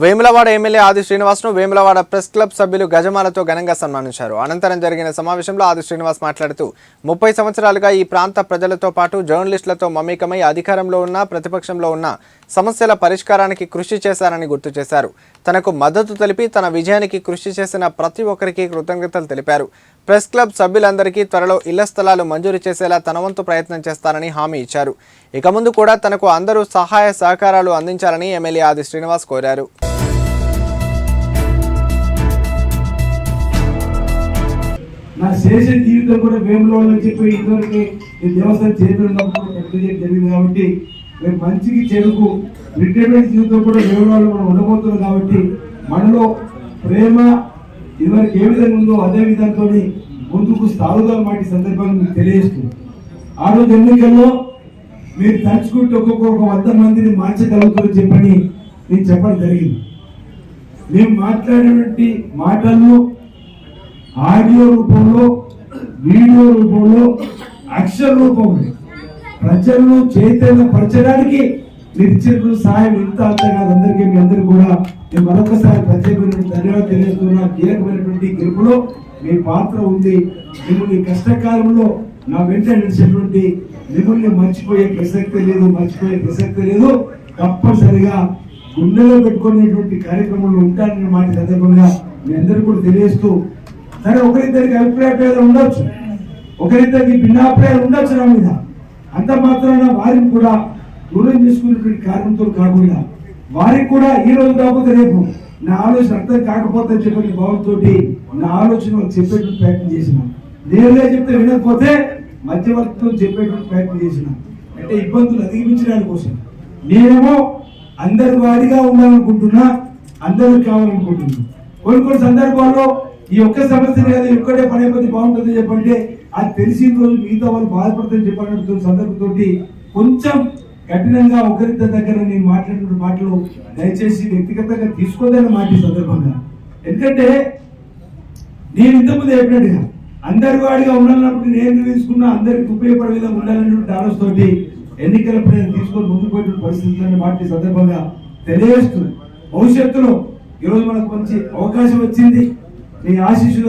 Vemulawada MLA ఆది శ్రీనివాస్ను Vemulawada press club సభ్యులు గజమాలతో ఘనంగా సన్మానించారు. అనంతరం జరిగిన సమావేశంలో ఆది శ్రీనివాస్ మాట్లాడుతూ ముప్పై సంవత్సరాలుగా ఈ ప్రాంత ప్రజలతో పాటు జర్నలిస్టులతో మమేకమై అధికారంలో ఉన్న ప్రతిపక్షంలో ఉన్న సమస్యల పరిష్కారానికి కృషి చేశారని గుర్తు చేశారు. తనకు మద్దతు తెలిపి తన విజయానికి కృషి చేసిన ప్రతి ఒక్కరికి కృతజ్ఞతలు తెలిపారు. ప్రెస్ క్లబ్ సభ్యులందరికీ త్వరలో ఇళ్ళ స్థలాలు మంజూరు చేసేలా తన వంతు ప్రయత్నం చేస్తారని హామీ ఇచ్చారు. ఇక ముందు కూడా తనకు అందరూ సహాయ సహకారాలు అందించాలని ఎమ్మెల్యే ఆది శ్రీనివాస్ కోరారు. నా శేష జీవితం కూడా వేములో అని చెప్పి ఇంతవరకు నేను దేవస్థానం చేతులు ఉన్నప్పుడు జరిగింది కాబట్టి మేము మంచికి చెరుకు రిటైర్మెంట్ జీవితం కూడా వేములో మనం ఉండబోతున్నాం కాబట్టి మనలో ప్రేమ ఇదివరకు ఏ విధంగా ఉందో అదే విధంతో ముందుకు సాగుదాం వాటి సందర్భంగా మీకు తెలియజేస్తుంది ఆ రోజు ఎన్నికల్లో మీరు తలుచుకుంటే ఒక్కొక్క ఒక వంద మందిని మార్చగలుగుతారని చెప్పని నేను చెప్పడం జరిగింది. మేము మాట్లాడేటువంటి మాటల్లో ఆడియో రూపంలో వీడియో రూపంలో అక్షర రూపంలో ప్రజలను చైతన్యపరచడానికి మీరు ఇచ్చిన సహాయం ఇంత అంత కాదు. అందరికీ మీ అందరికీ కూడా నేను మరొకసారి ప్రత్యేకమైనటువంటి ధన్యవాదాలు తెలియజేస్తున్నా. కీలకమైనటువంటి గెలుపులో మీ పాత్ర ఉంది. మిమ్మల్ని కష్టకాలంలో నా వెంట నడిచినటువంటి మిమ్మల్ని మర్చిపోయే ప్రసక్తి లేదు మర్చిపోయే ప్రసక్తి లేదు. తప్పనిసరిగా గుండెలో పెట్టుకునేటువంటి కార్యక్రమంలో ఉంటానన్న మాట సందర్భంగా మీ అందరికీ కూడా తెలియజేస్తూ సరే ఒకరిద్దరికి అభిప్రాయ భేదాలు ఉండొచ్చు. ఒకరిద్దరికి భిన్నాభిప్రాయాలు ఉండొచ్చు నా మీద. అంత మాత్రాన వారిని కూడా దూరం చేసుకునేటువంటి కారణంతో కాకుండా వారికి కూడా ఈ రోజు కాకపోతే రేపు నా ఆలోచన అర్థం కాకపోతే చెప్పే భావంతో నా ఆలోచన చెప్పేటువంటి ప్రయత్నం చేసిన. నేరుగా చెప్తే వినకపోతే మధ్యవర్తితో చెప్పేటువంటి ప్రయత్నం చేసిన. అంటే ఇబ్బందులు అధిగమించడానికి కోసం. నేనేమో అందరి వారిగా ఉండాలనుకుంటున్నా అందరికి కావాలనుకుంటున్నా. కొన్ని కొన్ని సందర్భాల్లో ఈ ఒక్క సమస్య కదా ఒక్కడే పని అయిపోతే బాగుంటుంది చెప్పంటే అది తెలిసిన రోజు మిగతా వాళ్ళు బాధపడతారని చెప్పినటువంటి సందర్భంతో కొంచెం కఠినంగా ఒకరిద్దరి దగ్గర నేను మాట్లాడిన మాటలు దయచేసి వ్యక్తిగతంగా తీసుకోదని మాట ఈ సందర్భంగా. ఎందుకంటే నేను ఇంతకుముందు చెప్పినట్టుగా అందరి వాడిగా ఉండాలన్నప్పుడు నేను తీసుకున్న అందరికి ఉపయోగపడే విధంగా ఉండాలన్నటువంటి ఆలోచనతోటి ఎన్నికల ప్రజలు తీసుకొని ముందుకు పోయిన పరిస్థితులని మాట సందర్భంగా తెలియజేస్తున్నాను. భవిష్యత్తులో ఈరోజు మనకు మంచి అవకాశం వచ్చింది. మీ ఆశీస్సులు